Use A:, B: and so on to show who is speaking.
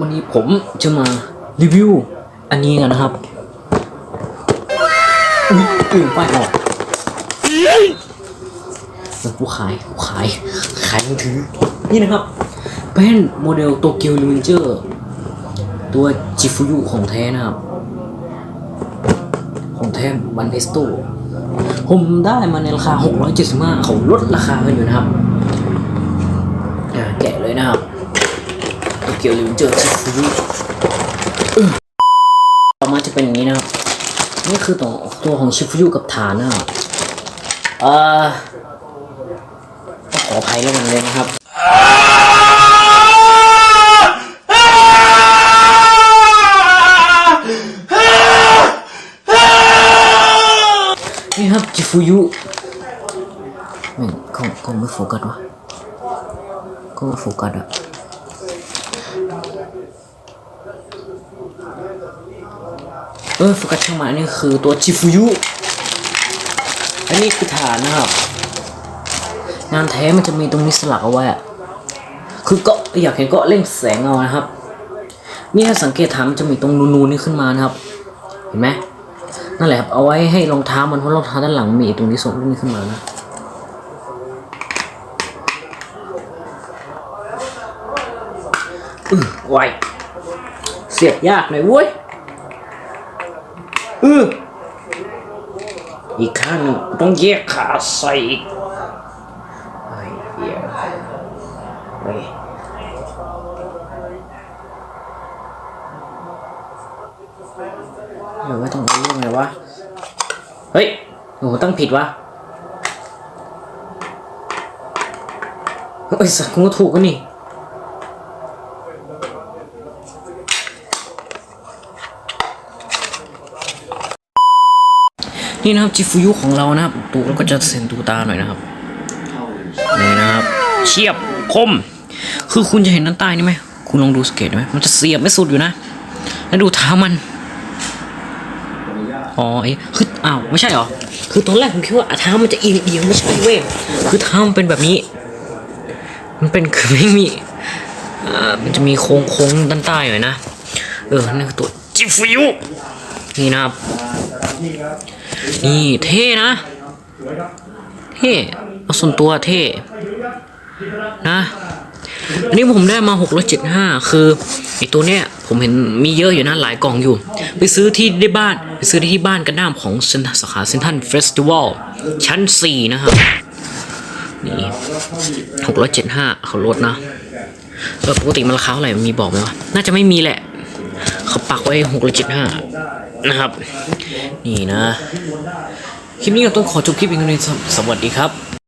A: วันนี้ผมจะมารีวิวอันนี้กันนะครับอุ้ยตื่นป้ายออกแล้วผู้ขายผู้ขายขายมือถือนี่นะครับเป็นโมเดลโตเกียวลูมิเจอร์ตัวจิฟุยุของแท้นะครับ ของแท้บันเพสโตผมได้มาในราคา 675 เขาลดราคากันอยู่นะครับ แกะเลยนะครับ โตเกียวลิมิเจอร์จิฟุรุต่อมาจะเป็นอย่างนี้นะครับ นี่คือตัวตัวของชิฟุยุกับฐานนะครับเอ่อขออภัยแล้วกันเลยนะครับนี่ครับจิฟุยุไม่เขาเขาไม่โฟกัสวะเขาไม่โฟกัสอะ เออโฟกัสช่างมาอันนี้คือตัวจิฟุยุอันนี้คือฐานนะครับ งานแท้มันจะมีตรงนี้สลักเอาไว้อะคือก็อยากเห็นก็เล่งแสงเอานะครับ นี่ถ้าสังเกตฐานมันจะมีตรงนูนๆนี่ขึ้นมานะครับ เห็นไหมนั่นแหละครับเอาไว้ให้รองเท้ามันเพราะรองเท้าด้านหลังมีตรงนี้ส่งตรงนี้ขึ้นมานะอือไว เสียบยากหน่อยเว้ยอืออีกข้างหนึ่งต้องแยกขาใส่อีกไอ้เหี้ยเฮ้ยเดี๋ยวว่าต้องรู้ยังไงวะ เฮ้ยโอ้โหตั้งผิดวะเฮ้ยสักกูถูกกัน นี่นะครับจิฟุยุของเรานะครับตูแล้วก็จะเซนตูตาหน่อยนะครับนี่นะครับเฉียบคม คือคุณจะเห็นด้านใต้นี่ไหมคุณลองดูสเกตไหมมันจะเสียบไม่สุดอยู่นะ แล้วดูเท้ามันอ๋อเอ้คืออ้าวไม่ใช่หรอคือตอนแรกผมคิดว่าเท้ามันจะเอียงเอียงไม่ใช่เว้ยคือเท้ามันเป็นแบบนี้ มันเป็นคือไม่มีอ่ามันจะมีโค้งโค้งด้านใต้หน่อยนะเออนั่นคือตัวจิฟุยุนี่นะครับ นี่เท่นะ เท่เอาส่วนตัวเท่ นะอันนี้ผมได้มา6 7 5คือไอตัวเนี้ยผมเห็นมีเยอะอยู่นะหลายกล่องอยู่ ไปซื้อที่ได้บ้านไปซื้อที่บ้านกันด้ามของเซ็นสาขาเซนทันเฟสติวัลชั้น 4 นะครับนี่6 7 5เขาลดนะเออปกติมันราคาเท่าไหร่มีบอกไหมวะน่าจะไม่มีแหละ เขาปักไว้หกหรือเจ็ดห้านะครับ นี่นะ คลิปนี้เราต้องขอจบคลิปเพียงเท่านี้ครับสวัสดีครับ